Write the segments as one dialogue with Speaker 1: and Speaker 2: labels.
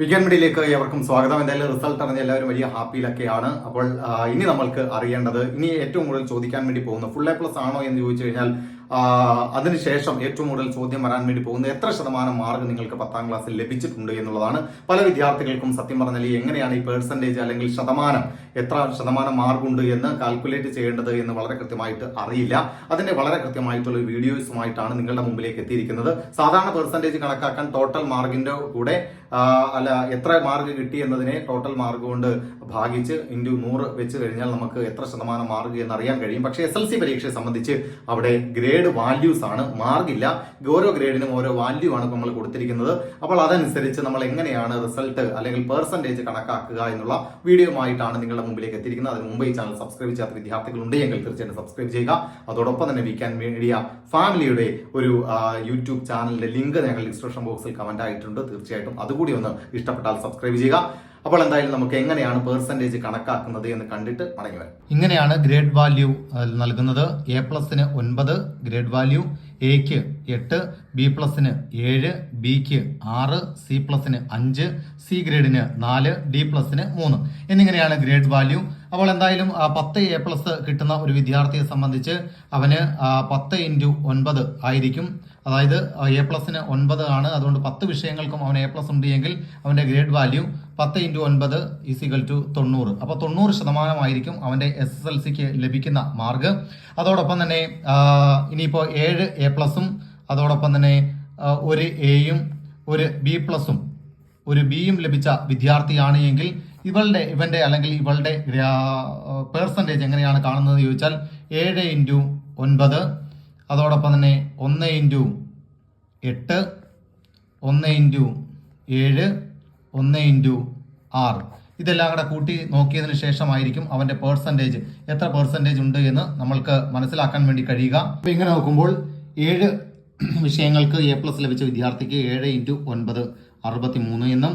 Speaker 1: Weekend മീഡിയയിലേക്ക് ഏവർക്കും സ്വാഗതം. എന്തായാലും റിസൾട്ട് അറിഞ്ഞ എല്ലാവരും വലിയ ഹാപ്പിയിലൊക്കെയാണ്. അപ്പോൾ ഇനി നമ്മൾക്ക് അറിയേണ്ടത് ഇനി ഏറ്റവും കൂടുതൽ ചോദിക്കാൻ വേണ്ടി പോകുന്ന ഫുൾ എ പ്ലസ് ആണോ എന്ന് ചോദിച്ചു കഴിഞ്ഞാൽ അതിനുശേഷം ഏറ്റവും കൂടുതൽ ചോദ്യം വരാൻ വേണ്ടി പോകുന്ന എത്ര ശതമാനം മാർക്ക് നിങ്ങൾക്ക് പത്താം ക്ലാസ്സിൽ ലഭിച്ചിട്ടുണ്ട് എന്നുള്ളതാണ് പല വിദ്യാർത്ഥികൾക്കും സത്യം പറഞ്ഞാൽ എങ്ങനെയാണ് ഈ പേഴ്സന്റേജ് അല്ലെങ്കിൽ ശതമാനം എത്ര ശതമാനം മാർക്കുണ്ട് എന്ന് കാൽക്കുലേറ്റ് ചെയ്യേണ്ടത് എന്ന് വളരെ കൃത്യമായിട്ട് അറിയില്ല. അതിന്റെ വളരെ കൃത്യമായിട്ടുള്ള വീഡിയോസുമായിട്ടാണ് നിങ്ങളുടെ മുമ്പിലേക്ക് എത്തിയിരിക്കുന്നത്. സാധാരണ പെർസെന്റേജ് കണക്കാക്കാൻ ടോട്ടൽ മാർക്കിന്റെ കൂടെ അല്ല എത്ര മാർക്ക് കിട്ടി എന്നതിനെ ടോട്ടൽ മാർക്ക് കൊണ്ട് ഭാഗിച്ച് ഇന്റു നൂറ് വെച്ച് കഴിഞ്ഞാൽ നമുക്ക് എത്ര ശതമാനം മാർക്ക് എന്ന് അറിയാൻ കഴിയും. പക്ഷേ എസ് എൽ സി പരീക്ഷയെ സംബന്ധിച്ച് അവിടെ ഗ്രേഡ് വാല്യൂസ് ആണ്. മാർഗില്ല ഓരോ ഗ്രേഡിനും ഓരോ വാല്യൂ ആണ് നമ്മൾ കൊടുത്തിരിക്കുന്നത്. അപ്പോൾ അതനുസരിച്ച് നമ്മൾ എങ്ങനെയാണ് റിസൾട്ട് അല്ലെങ്കിൽ പെർസെന്റേജ് കണക്കാക്കുക എന്നുള്ള വീഡിയോ ആയിട്ടാണ് നിങ്ങളുടെ മുമ്പിലേക്ക് എത്തിയിരിക്കുന്നത്. അതിന് മുമ്പ് ഈ ചാനൽ സബ്സ്ക്രൈബ് ചെയ്യാത്ത വിദ്യാർത്ഥികൾ ഉണ്ടെങ്കിൽ തീർച്ചയായിട്ടും സബ്സ്ക്രൈബ് ചെയ്യുക. അതോടൊപ്പം തന്നെ വീക്കാൻ മീഡിയ ഫാമിലിയുടെ ഒരു യൂട്യൂബ് ചാനലിന്റെ ലിങ്ക് ഞങ്ങൾ ഡിസ്ക്രിപ്ഷൻ ബോക്സിൽ കമന്റ് ആയിട്ടുണ്ട്. തീർച്ചയായിട്ടും അതുകൂടി ഒന്ന് ഇഷ്ടപ്പെട്ടാൽ സബ്സ്ക്രൈബ് ചെയ്യുക. അപ്പോൾ എന്തായാലും നമുക്ക് എങ്ങനെയാണ് പെർസെന്റേജ് കണക്കാക്കുന്നത് എന്ന് കണ്ടിട്ട് മടങ്ങി വരാം.
Speaker 2: ഇങ്ങനെയാണ് ഗ്രേഡ് വാല്യൂ നൽകുന്നത്. എ പ്ലസിന് ഒൻപത് ഗ്രേഡ് വാല്യൂ എക്ക് എട്ട് ബി പ്ലസിന് ഏഴ് ബിക്ക് ആറ് സി പ്ലസിന് അഞ്ച് സി ഗ്രേഡിന് നാല് ഡി പ്ലസിന് മൂന്ന്. എന്നിങ്ങനെയാണ് ഗ്രേഡ് വാല്യൂ അപ്പോൾ എന്തായാലും പത്ത് എ പ്ലസ് കിട്ടുന്ന ഒരു വിദ്യാർത്ഥിയെ സംബന്ധിച്ച് അവന് പത്ത് ഇന്റു ഒൻപത് ആയിരിക്കും. അതായത് എ പ്ലസിന് ഒൻപത് ആണ്. അതുകൊണ്ട് പത്ത് വിഷയങ്ങൾക്കും അവന് എ പ്ലസ് ഉണ്ട് എങ്കിൽ അവന്റെ ഗ്രേഡ് വാല്യൂ പത്ത് ഇന്റു ഒൻപത് ഈസിക്കൽ ടു തൊണ്ണൂറ്. അപ്പോൾ തൊണ്ണൂറ് ശതമാനമായിരിക്കും അവന്റെ എസ് എസ് എൽ സിക്ക് ലഭിക്കുന്ന മാർക്ക്. അതോടൊപ്പം തന്നെ ഇനിയിപ്പോൾ ഏഴ് എ പ്ലസും അതോടൊപ്പം തന്നെ ഒരു എയും ഒരു ബി പ്ലസും ഒരു ബിയും ലഭിച്ച വിദ്യാർത്ഥിയാണ് എങ്കിൽ ഇവളുടെ ഇവന്റെ അല്ലെങ്കിൽ ഇവളുടെ പേഴ്സന്റേജ് എങ്ങനെയാണ് കാണുന്നത് ചോദിച്ചാൽ ഏഴ് ഇന്റു ഒൻപത് അതോടൊപ്പം തന്നെ ഒന്ന് ഇന്റു എട്ട് ഒന്ന് ഇന്റു ഏഴ് ഒന്ന് ഇന്റു ആറ്. ഇതെല്ലാം കൂടെ കൂട്ടി നോക്കിയതിന് ശേഷമായിരിക്കും അവന്റെ പേഴ്സന്റേജ് എത്ര പേഴ്സന്റേജ് ഉണ്ട് എന്ന് നമ്മൾക്ക് മനസ്സിലാക്കാൻ വേണ്ടി കഴിയുക. അപ്പോൾ ഇങ്ങനെ നോക്കുമ്പോൾ ഏഴ് വിഷയങ്ങൾക്ക് എ പ്ലസ് ലഭിച്ച വിദ്യാർത്ഥിക്ക് ഏഴ് ഇന്റു ഒൻപത്. അറുപത്തി മൂന്ന് എന്നും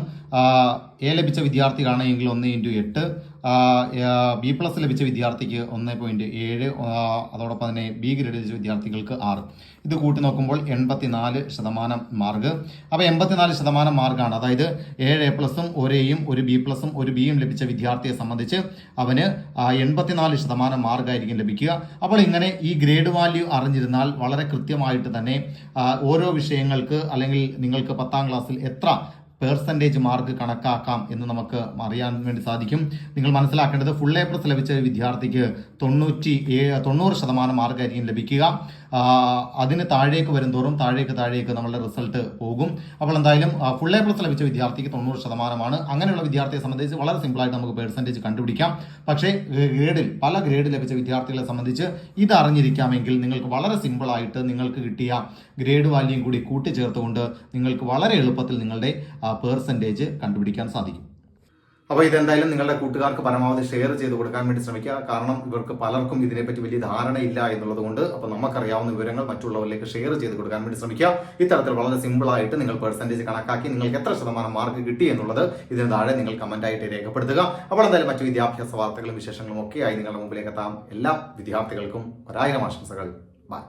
Speaker 2: എ ലഭിച്ച വിദ്യാർത്ഥിക്കാണെങ്കിൽ ഒന്ന് ഇന്റു എട്ട് ബി പ്ലസ് ലഭിച്ച വിദ്യാർത്ഥിക്ക് ഒന്ന് പോയിന്റ് ഏഴ് അതോടൊപ്പം തന്നെ ബി ഗ്രേഡ് ലഭിച്ച വിദ്യാർത്ഥികൾക്ക് ആറ്. ഇത് കൂട്ടി നോക്കുമ്പോൾ എൺപത്തിനാല് ശതമാനം മാർക്ക്. അപ്പോൾ എൺപത്തിനാല് ശതമാനം മാർക്കാണ്. അതായത് ഏഴ് എ പ്ലസും ഒരു എയും ഒരു ബി പ്ലസും ഒരു ബിയും ലഭിച്ച വിദ്യാർത്ഥിയെ സംബന്ധിച്ച് അവന് എൺപത്തിനാല് ശതമാനം മാർക്കായിരിക്കും ലഭിക്കുക. അപ്പോൾ ഇങ്ങനെ ഈ ഗ്രേഡ് വാല്യൂ അറിഞ്ഞിരുന്നാൽ വളരെ കൃത്യമായിട്ട് തന്നെ ഓരോ വിഷയങ്ങൾക്ക് അല്ലെങ്കിൽ നിങ്ങൾക്ക് പത്താം ക്ലാസ്സിൽ എത്ര പേഴ്സന്റേജ് മാർക്ക് കണക്കാക്കാം എന്ന് നമുക്ക് അറിയാൻ വേണ്ടി സാധിക്കും. നിങ്ങൾ മനസ്സിലാക്കേണ്ടത് ഫുൾ എ പ്ലസ് ലഭിച്ച വിദ്യാർത്ഥിക്ക് തൊണ്ണൂറ്റി തൊണ്ണൂറ് ശതമാനം മാർക്കായിരിക്കും ലഭിക്കുക. അതിന് താഴേക്ക് വരുംതോറും താഴേക്ക് താഴേക്ക് നമ്മളുടെ റിസൾട്ട് പോകും. അപ്പോൾ എന്തായാലും ഫുൾ എ പ്ലസ് ലഭിച്ച വിദ്യാർത്ഥിക്ക് തൊണ്ണൂറ് ശതമാനമാണ്. അങ്ങനെയുള്ള വിദ്യാർത്ഥിയെ സംബന്ധിച്ച് വളരെ സിമ്പിളായിട്ട് നമുക്ക് പേഴ്സന്റേജ് കണ്ടുപിടിക്കാം. പക്ഷേ ഗ്രേഡിൽ പല ഗ്രേഡ് ലഭിച്ച വിദ്യാർത്ഥികളെ സംബന്ധിച്ച് ഇത് അറിഞ്ഞിരിക്കാമെങ്കിൽ നിങ്ങൾക്ക് വളരെ സിമ്പിളായിട്ട് നിങ്ങൾക്ക് കിട്ടിയ ഗ്രേഡ് വാല്യൂം കൂടി കൂട്ടിച്ചേർത്തുകൊണ്ട് നിങ്ങൾക്ക് വളരെ എളുപ്പത്തിൽ നിങ്ങളുടെ പേഴ്സന്റേജ് കണ്ടുപിടിക്കാൻ സാധിക്കും.
Speaker 1: അപ്പോൾ ഇതെന്തായാലും നിങ്ങളുടെ കൂട്ടുകാർക്ക് പരമാവധി ഷെയർ ചെയ്ത് കൊടുക്കാൻ വേണ്ടി ശ്രമിക്കുക. കാരണം ഇവർക്ക് പലർക്കും ഇതിനെപ്പറ്റി വലിയ ധാരണയില്ല എന്നുള്ളത് കൊണ്ട് അപ്പോൾ നമുക്കറിയാവുന്ന വിവരങ്ങൾ മറ്റുള്ളവരിലേക്ക് ഷെയർ ചെയ്ത് കൊടുക്കാൻ വേണ്ടി ശ്രമിക്കുക. ഇത്തരത്തിൽ വളരെ സിമ്പിൾ ആയിട്ട് നിങ്ങൾ പെർസെന്റേജ് കണക്കാക്കി നിങ്ങൾക്ക് എത്ര ശതമാനം മാർക്ക് കിട്ടി എന്നുള്ളത് ഇതിന് താഴെ നിങ്ങൾ കമന്റ് ആയിട്ട് രേഖപ്പെടുത്തുക. അപ്പോൾ എന്തായാലും മറ്റു വിദ്യാഭ്യാസ വാർത്തകളും വിശേഷങ്ങളും ഒക്കെയായി നിങ്ങളുടെ മുമ്പിലേക്ക് എത്താം. എല്ലാ വിദ്യാർത്ഥികൾക്കും ഒരായിരം ആശംസകൾ. ബൈ